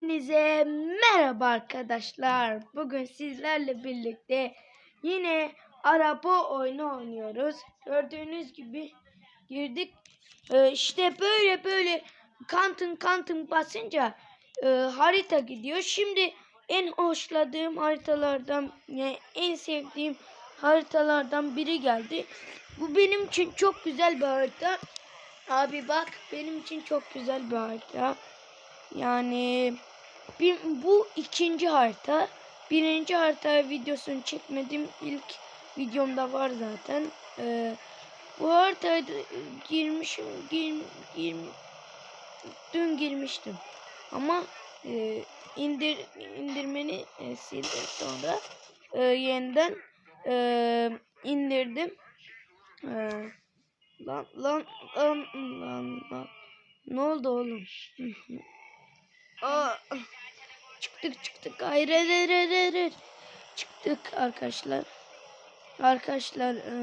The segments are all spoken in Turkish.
Hepinize merhaba arkadaşlar. Bugün sizlerle birlikte yine araba oyunu oynuyoruz. Gördüğünüz gibi girdik. Ee, işte böyle böyle kantın kantın basınca e, harita gidiyor. Şimdi en hoşladığım haritalardan yani en sevdiğim haritalardan biri geldi. Bu benim için çok güzel bir harita. Abi bak benim için çok güzel bir harita. Yani bir, bu ikinci harita. Birinci harita videosunu çekmedim. İlk videomda var zaten. Ee, bu haritaya girmişim. Gir, gir, dün girmiştim. Ama e, indir indirmeni e, sildim sonra e, yeniden e, indirdim. E, lan lan lan lan lan. Ne oldu oğlum? Aa, çıktık çıktık. Hayır. Çıktık arkadaşlar. Arkadaşlar e,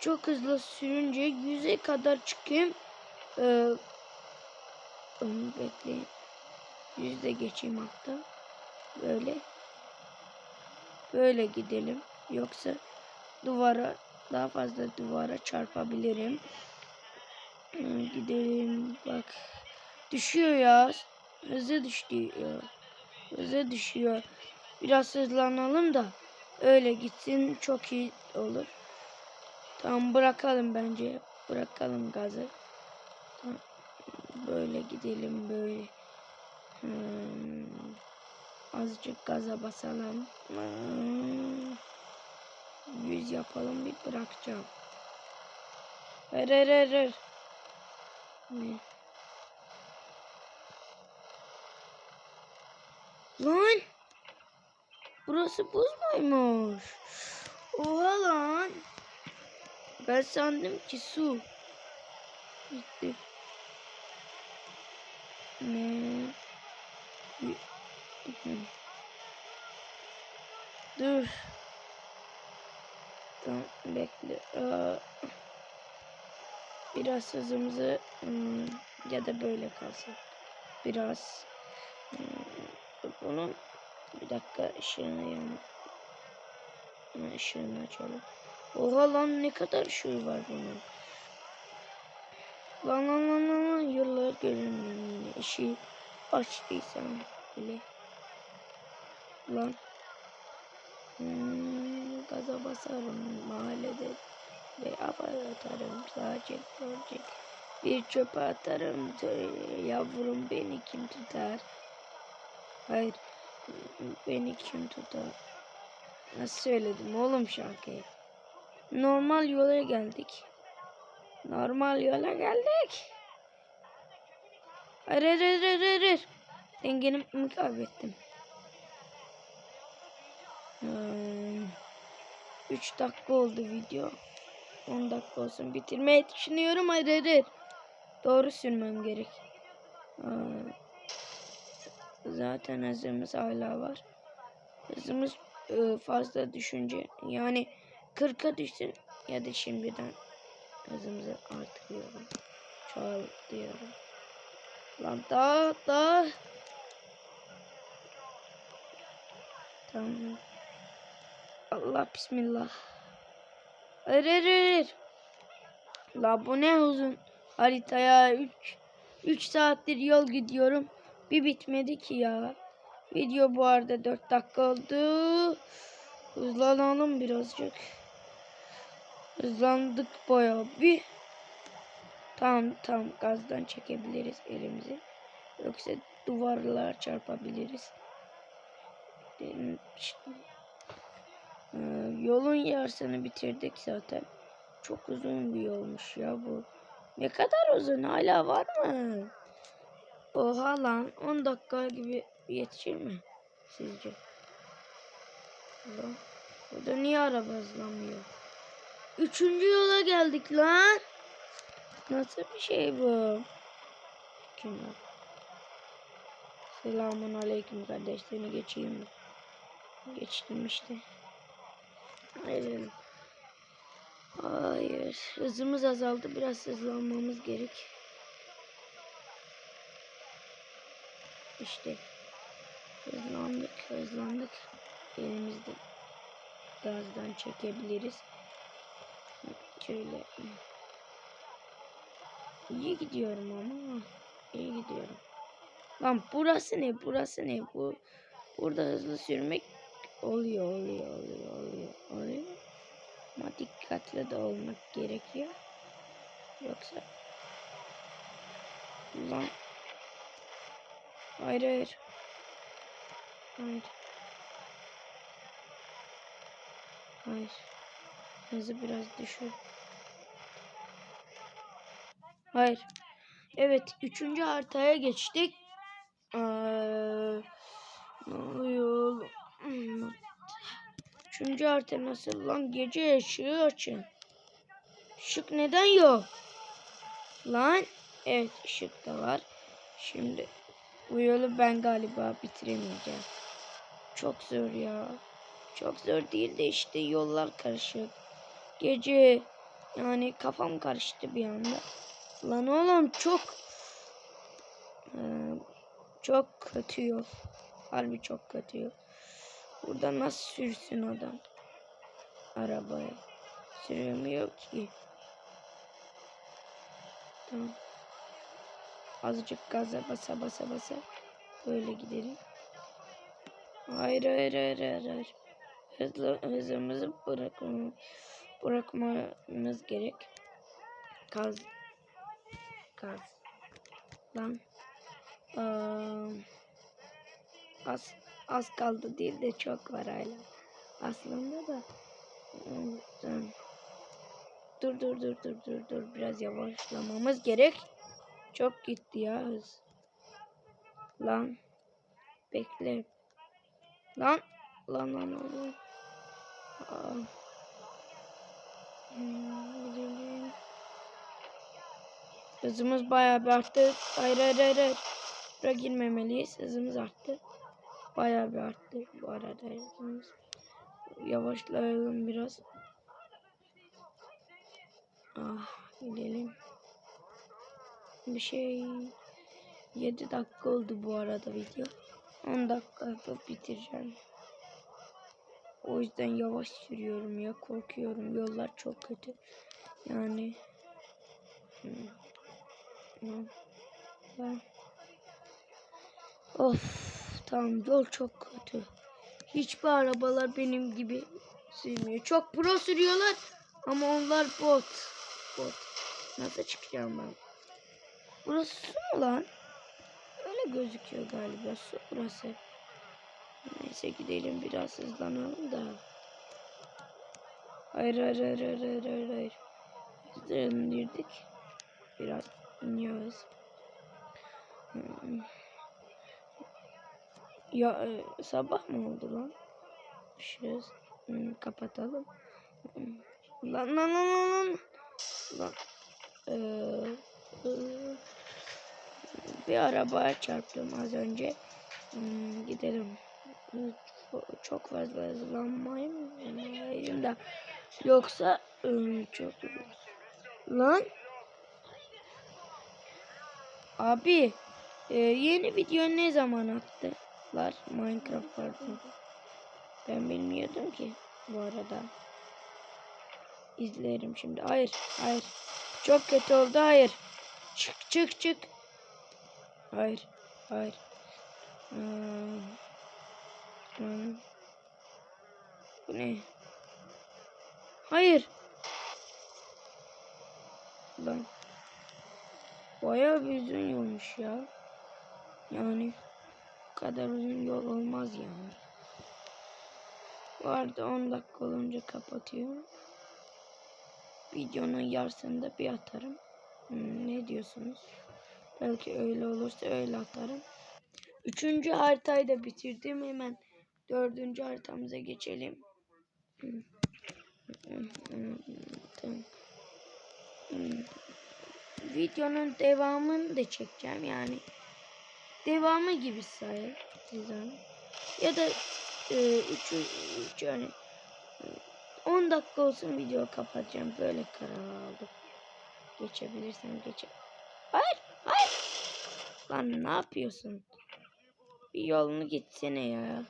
çok hızlı sürünce yüze kadar çıkayım. E, onu bekleyin. Yüzde geçeyim hatta. Böyle. Böyle gidelim. Yoksa duvara daha fazla duvara çarpabilirim. E, gidelim. Bak. Düşüyor ya. Hızı düşüyor. Hızı düşüyor. Biraz hızlanalım da öyle gitsin çok iyi olur. Tamam bırakalım bence. Bırakalım gazı. Tamam. Böyle gidelim böyle. Hmm. Azıcık gaza basalım. Hmm. Yapalım bir bırakacağım. Ver ver ver. Ne? Lan. Burası buz muymuş? Oha lan. Ben sandım ki su. Gitti. Ne? Dur. Tamam bekle. Biraz hızımızı hmm, ya da böyle kalsın. Biraz hmm, bunun bir dakika ışığını yan ışığını açalım. Oha lan ne kadar ışığı var bunun. Lan lan lan lan, lan. yıllar görünmüyor yine açtıysam bile. Lan. Hmm, gaza basarım mahallede ve hava atarım sadece görecek. Bir çöpe atarım yavrum beni kim tutar? Hayır. Beni kim tutar? Nasıl söyledim oğlum şarkıyı? Normal yola geldik. Normal yola geldik. Hayır hayır hayır hayır. hayır. Dengenimi kaybettim. Hmm. 3 dakika oldu video. 10 dakika olsun. Bitirmeyi düşünüyorum. Hayır. hayır. Doğru sürmem gerek. Hmm. Zaten hızımız hala var. Hızımız e, fazla düşünce yani 40'a düşsün ya da şimdiden hızımızı artırıyorum. Çoğaltıyorum. Lan daha daha Tamam. Allah bismillah. Hayır hayır hayır. La bu ne uzun haritaya 3 3 saattir yol gidiyorum. Bir bitmedi ki ya. Video bu arada 4 dakika oldu. Hızlanalım birazcık. Hızlandık bayağı bir. Tamam tamam gazdan çekebiliriz elimizi. Yoksa duvarlar çarpabiliriz. Ee, yolun yarısını bitirdik zaten. Çok uzun bir yolmuş ya bu. Ne kadar uzun hala var mı? Oha lan 10 dakika gibi yetişir mi sizce? Ulan, burada niye araba hızlanmıyor? Üçüncü yola geldik lan. Nasıl bir şey bu? Kimler? Selamun aleyküm kardeş seni geçeyim mi? Geçtim işte. Hayır. Hayır. Hızımız azaldı. Biraz hızlanmamız gerek. İşte Hızlandık, hızlandık. Elimizde gazdan çekebiliriz. Şöyle. İyi gidiyorum ama. İyi gidiyorum. Lan burası ne? Burası ne? Bu burada hızlı sürmek oluyor, oluyor, oluyor, oluyor, oluyor. Ama dikkatli de olmak gerekiyor. Yoksa Lan Hayır hayır. Hayır. Hayır. Hızı biraz düşür. Hayır. Evet. Üçüncü haritaya geçtik. Ee, ne oluyor? Üçüncü harita nasıl lan? Gece ışığı açın. Işık neden yok? Lan. Evet ışık da var. Şimdi bu yolu ben galiba bitiremeyeceğim. Çok zor ya. Çok zor değil de işte yollar karışık. Gece yani kafam karıştı bir anda. Lan oğlum çok Ee, çok kötü yol. Harbi çok kötü yol. Burada nasıl sürsün adam? Arabayı. Süremiyor ki. Tamam. Azıcık gaza basa basa basa. Böyle gidelim. Hayır hayır hayır hayır. hayır. Hızlı, hızımızı bırakmamız, bırakmamız gerek. Gaz. Gaz. Lan. Az, az kaldı değil de çok var hala. Aslında da. Dur dur dur dur dur dur. Biraz yavaşlamamız gerek. Çok gitti ya hız. Lan. Bekle. Lan. Lan lan lan. Hızımız bayağı bir arttı. Hayır hayır hayır. hayır. Girmemeliyiz. Hızımız arttı. Bayağı bir arttı bu arada hızımız. Yavaşlayalım biraz. Ah gidelim. Bir şey 7 dakika oldu bu arada video. 10 dakikada bitireceğim. O yüzden yavaş sürüyorum ya korkuyorum. Yollar çok kötü. Yani hmm. Hmm. Ben... Of tamam yol çok kötü. Hiçbir arabalar benim gibi sürmüyor. Çok pro sürüyorlar ama onlar bot. Bot. Nasıl çıkacağım ben? Burası su mu lan? Öyle gözüküyor galiba su burası. Neyse gidelim biraz hızlanalım da. Hayır hayır hayır hayır hayır hayır. hayır. Hızlandırdık. Biraz iniyoruz. Hmm. Ya e, sabah mı oldu lan? Şurası. Hmm, kapatalım. Hmm. Lan lan lan lan lan. Lan. Ee, e, bir arabaya çarptım az önce. Hmm, gidelim. Çok fazla hızlanmayayım da. Yoksa ıı, çok Lan. Abi. E, yeni video ne zaman attılar Minecraft pardon. Ben bilmiyordum ki bu arada. İzlerim şimdi. Hayır, hayır. Çok kötü oldu. Hayır. Çık, çık, çık. Hayır, hayır. Hmm. Hmm. Bu ne? Hayır. Lan. Bayağı bir uzun yolmuş ya. Yani bu kadar uzun yol olmaz yani. Vardı 10 dakika olunca kapatıyorum. Videonun yarısını da bir atarım. Hmm, ne diyorsunuz? Belki öyle olursa öyle atarım. Üçüncü haritayı da bitirdim. Hemen dördüncü haritamıza geçelim. Videonun devamını da çekeceğim yani. Devamı gibi sayı dizem. Ya da e, üç yani 10 dakika olsun video kapatacağım. Böyle karar aldım. Geçebilirsem geçe. Hayır, hayır. Lan ne yapıyorsun? bir yolunu gitsene ya.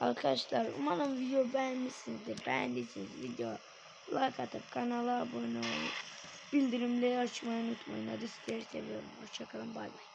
Arkadaşlar umarım video beğenmişsinizdir. Beğendiyseniz video like atıp kanala abone olup bildirimleri açmayı unutmayın. Hadi sizleri seviyorum. Hoşçakalın bay bay.